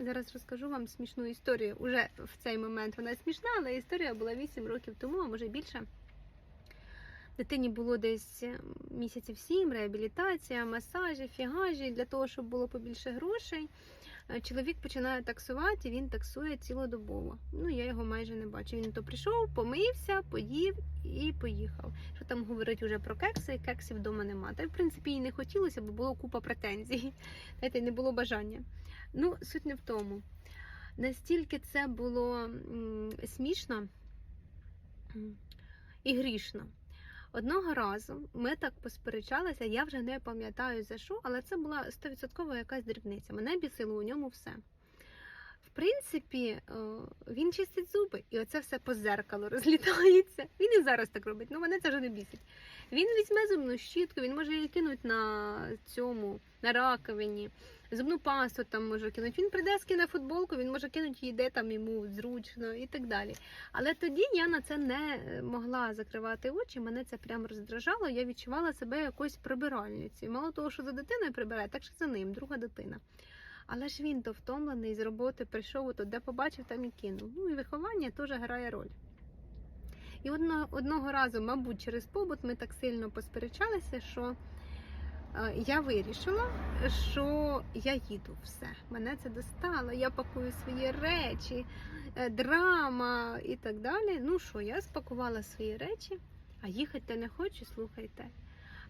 Зараз розкажу вам смішну історію. Уже в цей момент вона смішна, але історія була 8 років тому, а може більше. Дитині було десь е, місяців 7, реабілітація, масажі, фігажі для того, щоб було побільше грошей. Е, Чоловік починає таксувати, він таксує цілодобово. Ну, я його майже не бачу. Він то прийшов, помився, поїв і поїхав. Що там говорить уже про кекси, кексів вдома нема. Та в принципі і не хотілося, бо було купа претензій. Знаєте, не було бажання. Ну, суть не в тому. Настільки це було смішно і грішно. Одного разу ми так посперечалися, я вже не пам'ятаю за що, але це була 100% якась дрібниця. Мене бісило у ньому все. В принципі, е, він чистить зуби, і оце все по зеркалу розлітається. Він і зараз так робить, ну мене це вже не бісить. Він візьме зубну щітку, він може її кинути на цьому, на раковині, зубну пасту там може кинути. Він прийде скине футболку, він може кинути її де там йому зручно і так далі. Але тоді я на це не могла закривати очі, мене це прямо роздражало. Я відчувала себе якоюсь прибиральницею. Мало того, що за дитиною прибирає, так що за ним, друга дитина. Але ж він то втомлений з роботи прийшов, то де побачив, там і кинув. Ну і виховання теж грає роль. І одно, одного разу, мабуть, через побут ми так сильно посперечалися, що я вирішила, що я їду все. Мене це достало, я пакую свої речі, е, драма і так далі. Ну що, я спакувала свої речі, а їхати не хочу, слухайте.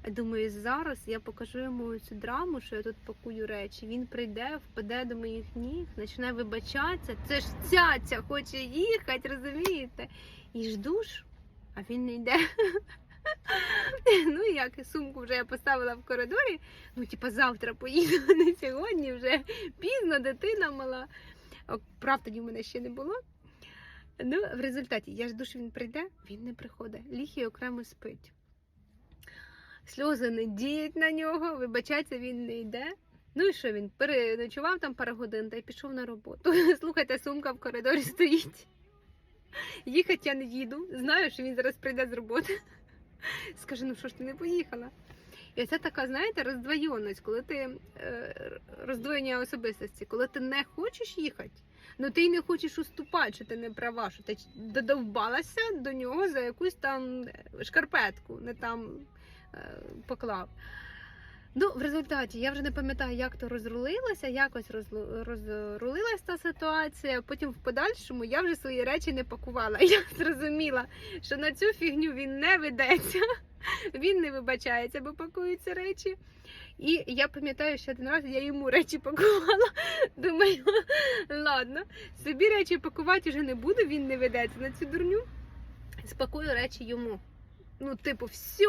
Думаю, зараз я покажу йому цю драму, що я тут пакую речі. Він прийде, впаде до моїх ніг, почне вибачатися. Це ж цяця хоче їхати, розумієте? І жду ж, а він не йде. Ну і як сумку вже я поставила в коридорі. Ну, типа, завтра поїду, а не сьогодні вже пізно, дитина мала. Прав тоді в мене ще не було. Ну, в результаті я жду, що він прийде, він не приходить. Ліхій окремо спить. Сльози не діють на нього, вибачаться, він не йде. Ну і що він переночував там пару годин та й пішов на роботу. Слухайте, сумка в коридорі стоїть. Їхати я не їду. Знаю, що він зараз прийде з роботи. Скаже, ну що ж ти не поїхала? І це така, знаєте, роздвоєність, коли ти е, роздвоєння особистості, коли ти не хочеш їхати, ну ти й не хочеш уступати, що ти не права, що ти додовбалася до нього за якусь там шкарпетку, не там е, поклав. Ну, в результаті я вже не пам'ятаю, як то розрулилося, якось розрулилася та ситуація. Потім в подальшому я вже свої речі не пакувала. Я зрозуміла, що на цю фігню він не ведеться, він не вибачається, бо пакуються речі. І я пам'ятаю, що один раз я йому речі пакувала. Думаю, ладно, собі речі пакувати вже не буду, він не ведеться на цю дурню. Спакую речі йому. Ну, типу, все,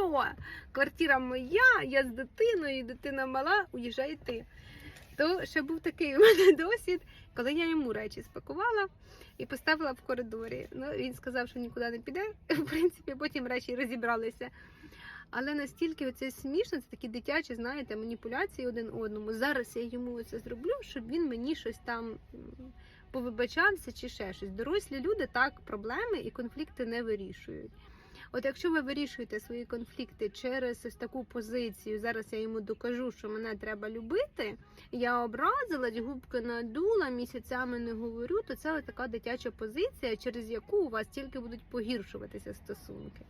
квартира моя, я з дитиною, дитина мала, уїжджай ти. То ще був такий у мене досвід, коли я йому речі спакувала і поставила в коридорі. Ну, він сказав, що нікуди не піде. В принципі, потім речі розібралися. Але настільки це смішно, це такі дитячі, знаєте, маніпуляції один одному. Зараз я йому це зроблю, щоб він мені щось там повибачався чи ще щось. Дорослі люди так проблеми і конфлікти не вирішують. От якщо ви вирішуєте свої конфлікти через ось таку позицію, зараз я йому докажу, що мене треба любити, я образилась, губки надула, місяцями не говорю, то це така дитяча позиція, через яку у вас тільки будуть погіршуватися стосунки.